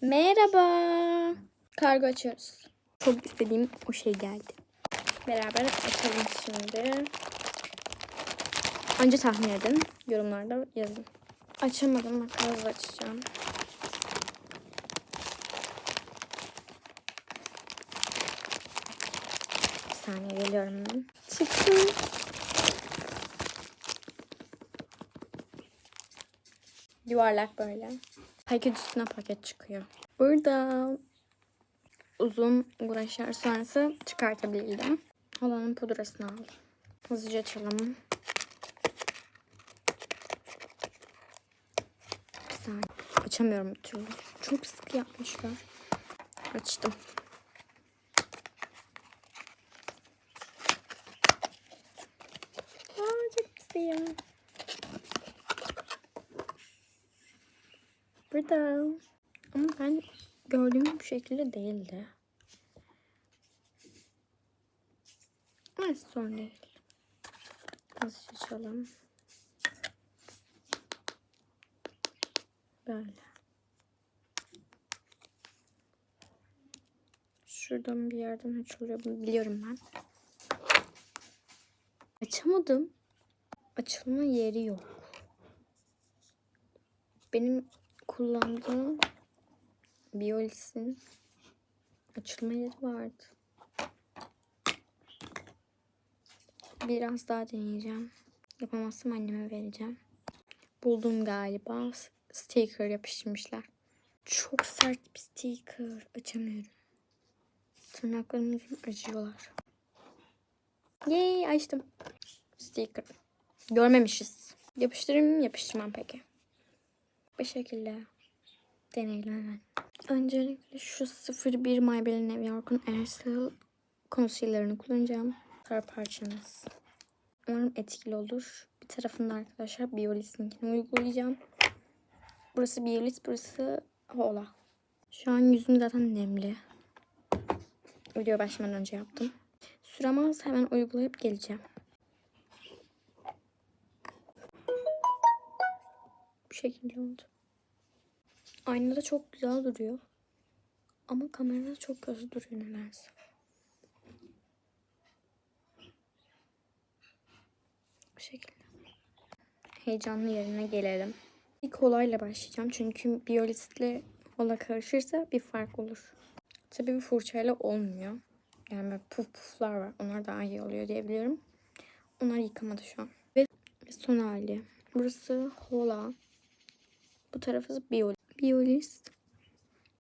Merhaba. Kargo açıyoruz. Çok istediğim o şey geldi. Beraber açalım şimdi. Önce tahmin edin. Yorumlarda yazın. Açamadım. Bak hızlı açacağım. Bir saniye geliyorum ben. Yuvarlak böyle. Paket üstüne paket çıkıyor. Burada uzun uğraşlar sonrası çıkartabildim. Halanın pudrasını aldım. Hızlıca açalım. Bir saniye. Açamıyorum bir türlü. Çok sıkı yapmışlar. Açtım. Aa, çok güzel. Burada. Ama ben gördüğüm bu şekilde değildi. Ama sorun değil. Az açalım. Böyle. Şuradan bir yerden açılıyor. Bunu biliyorum ben. Açamadım. Açılma yeri yok. Benim kullandığım Biolis'in açılma yeri vardı. Biraz daha deneyeceğim. Yapamazsam anneme vereceğim. Buldum galiba. Sticker yapıştırmışlar. Çok sert bir sticker. Açamıyorum. Tırnaklarım acıyorlar. Yay açtım. Sticker. Görmemişiz. Yapıştırayım mı yapıştırmam peki. Bu şekilde deneyelim hemen. Öncelikle şu 01 Maybelline New York'un Airstyle concealer'ını kullanacağım. Sarı parçamız. Umarım etkili olur. Bir tarafında arkadaşlar Biolis'inkini uygulayacağım. Burası Biolis, burası Hola. Şu an yüzüm zaten nemli. Video başlamadan önce yaptım. Sürem hemen uygulayıp geleceğim. Şekilde oldu. Aynada çok güzel duruyor. Ama kamerada çok kötü duruyor nedense. Bu şekilde. Heyecanlı yerine gelelim. İlk olayla başlayacağım. Çünkü biyolistle ola karışırsa bir fark olur. Tabii bir fırçayla olmuyor. Yani böyle puf puflar var. Onlar daha iyi oluyor diyebilirim. Onlar yıkamadı şu an. Ve son hali. Burası Hola. Bu tarafı Biolis. Biolis